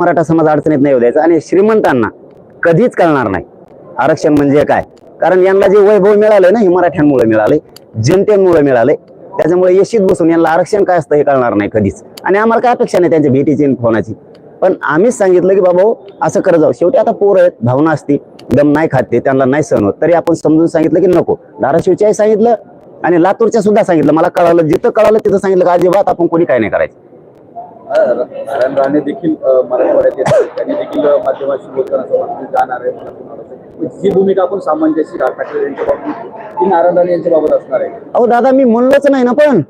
मराठा समाज अडचणीत नाही येऊ द्यायचा आणि श्रीमंतांना कधीच कळणार नाही. आरक्षण म्हणजे काय? कारण यांना जे वैभव मिळालंय ना हे मराठ्यांमुळे मिळालंय जनतेमुळे मिळालंय. त्याच्यामुळे यशीत बसून यांना आरक्षण काय असतं हे कळणार नाही कधीच. आणि आम्हाला काय अपेक्षा नाही त्यांच्या भेटीची फोनाची. पण आम्हीच सांगितलं की बाबा असं करत जाऊ. शेवटी आता पोरं आहेत भावना असते. दम नाही खाते त्यांना नाही सहन होत. तरी आपण समजून सांगितलं की नको. धाराशिवच्याही सांगितलं आणि लातूरच्या सुद्धा सांगितलं. मला कळालं जिथं कळालं तिथं सांगितलं की अजिबात आपण कोणी काय नाही करायचं. नारायण राणे देखील मराठवाड्यात येतात त्यांनी देखील माध्यमाशी बोलताना जाणार आहे मला जी भूमिका आपण सामंजस्य राज ठाकरे यांच्या बाबतीत ती नारायण राणे यांच्या बाबत असणार आहे. अहो दादा मी म्हणलोच नाही ना पण.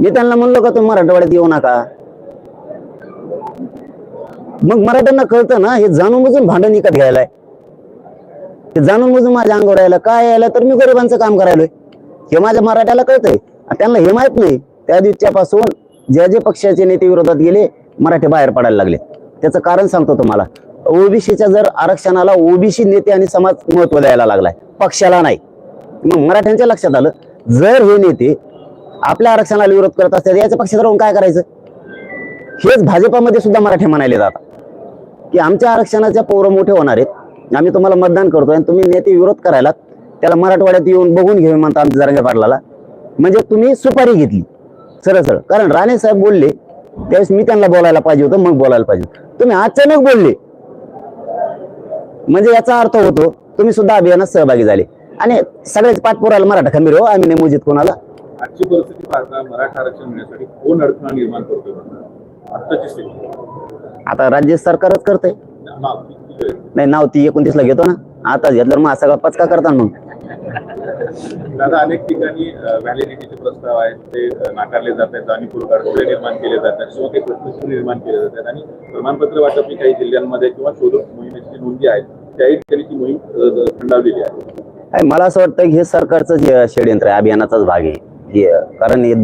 मी त्यांना म्हणलो का तुम्ही मराठवाड्यात येऊ नका? मग मराठ्यांना कळतं ना हे जाणून बुजून भांडण विकत घ्यायलाय. ते जाणून बुजून माझ्या अंगावर यायला काय यायला? तर मी गरिबांचं काम करायलोय. हे माझ्या मराठ्याला कळतंय. त्यांना हे माहीत नाही. त्या दिवसापासून ज्या जे पक्षाचे नेते विरोधात गेले मराठे बाहेर पडायला लागले. त्याचं कारण सांगतो तुम्हाला. ओबीसीच्या जर आरक्षणाला ओबीसी नेते आणि समाज महत्त्व द्यायला लागलाय पक्षाला नाही. मग मराठ्यांच्या लक्षात आलं जर हे नेते आपल्या आरक्षणाला विरोध करत असतात याच्या पक्षात राहून काय करायचं? हेच भाजपामध्ये सुद्धा मराठे म्हणायले जातात. की आमच्या आरक्षणाच्या पोरं मोठे होणार आहेत. आम्ही तुम्हाला मतदान करतोय आणि तुम्ही नेते विरोध करायला त्याला मराठवाड्यात येऊन बघून घेऊन म्हणता आमच्या जरंगे पाटलाला. म्हणजे तुम्ही सुपारी घेतली. सरळ सरळ. कारण राणे साहेब बोलले त्यावेळेस मी त्यांना बोलायला पाहिजे होतं मग बोलायला पाहिजे. तुम्ही अचानक बोलले. म्हणजे याचा अर्थ होतो तुम्ही सुद्धा अभियानात सहभागी झाले. आणि सगळेच पाठपुरायला मराठा खंबीर हो आम्ही नाही मोजित कोणाला? आजची परिस्थिती पाहता मराठा आरक्षण मिळण्यासाठी कोण अडथळा निर्माण करतोय आता राज्य सरकारच करतंय? नाही नाव ती एकोणतीसला घेतो ना. आता घेतलं मग असा गप्पाच का करता मग? दादा अनेक ठिकाणी व्हॅलिडिटीचे प्रस्ताव आहेत ते नाकारले जात आहेत जाणीवपूर्वक अडथळे निर्माण केले जातात किंवा काही प्रश्न निर्माण केले जातात आणि प्रमाणपत्र वाटप ही काही जिल्ह्यांमध्ये किंवा शोधक मोहिमेची नोंदी आहेत त्याही ठिकाणी ती मोहीम थंडावलेली आहे. मला असं वाटतं की हे सरकारचं जे षडयंत्र आहे अभियानाचाच भाग आहे. कारण हे